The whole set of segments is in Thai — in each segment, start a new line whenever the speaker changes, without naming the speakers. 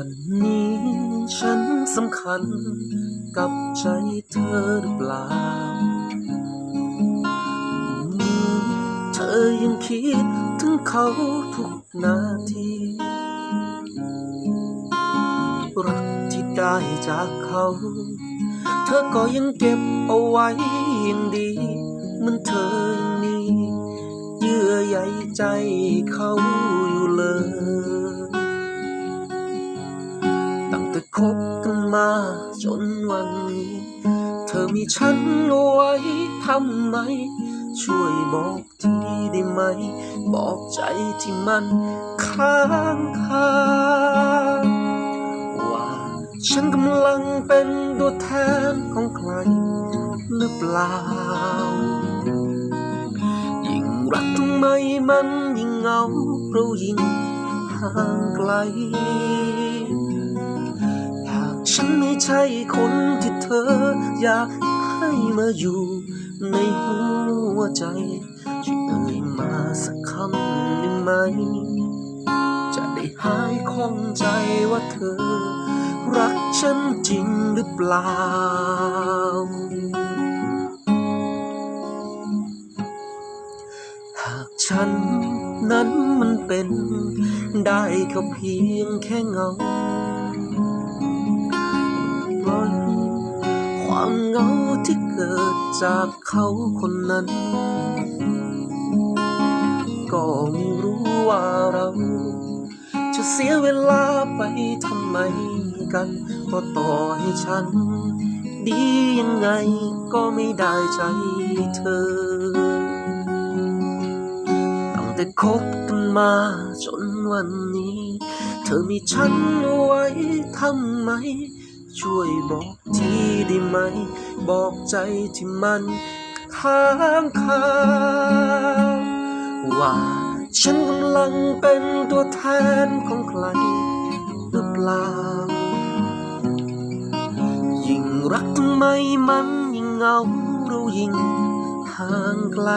วันนี้ฉันสำคัญกับใจเธอหรือเปล่า เธอยังคิดถึงเขาทุกนาทีรักที่ได้จากเขา เธอก็ยังเก็บเอาไว้ยังดีเหมันเธอยังมีเยื่อใยใจเขา มีฉันเอาไว้ทำไม ช่วยบอกทีได้ไหม บอกใจที่มันค้างคาว่าฉันกำลังเป็นตัวแทนของใครหรือเปล่า ยิ่งรักทำไมมันยิ่งเหงาเรายิ่งห่างไกลหากฉันไม่ใช่คนที่เธออยาก ให้มาอยู่ในหัวใจช่วยเอ่ยมาสักคำได้ไหม จะได้หายข้องใจว่าเธอ รักฉันจริงหรือเปล่า หากฉันนั้นมันเป็นได้ก็เพียงแค่เงาปล่อย ความเหงาที่เกิดจากเขาคนนั้น ก็ไม่รู้ว่าเรา จะเสียเวลาไปทำไมกันเพราะต่อให้ฉัน ดียังไงก็ไม่ได้ใจเธอ ตั้งแต่คบกันมาจนวันนี้ เธอมีฉันเอาไว้ทำไม ช่วยบอกทีได้ไหม บอกใจที่มันค้างคาว่าฉันกำลังเป็นตัวแทนของใครหรือเปล่า ยิ่งรักทำไมมันยิ่งเหงาเรายิ่งห่างไกล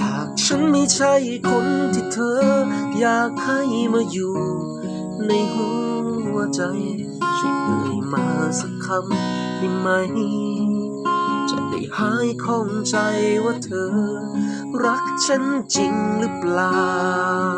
หากฉันไม่ใช่คนที่เธอ อยากให้มาอยู่ในหัว ใจ ช่วยเอ่ยมาสักคำได้ไหม จะได้หายข้องใจว่าเธอ รักฉันจริงหรือเปล่า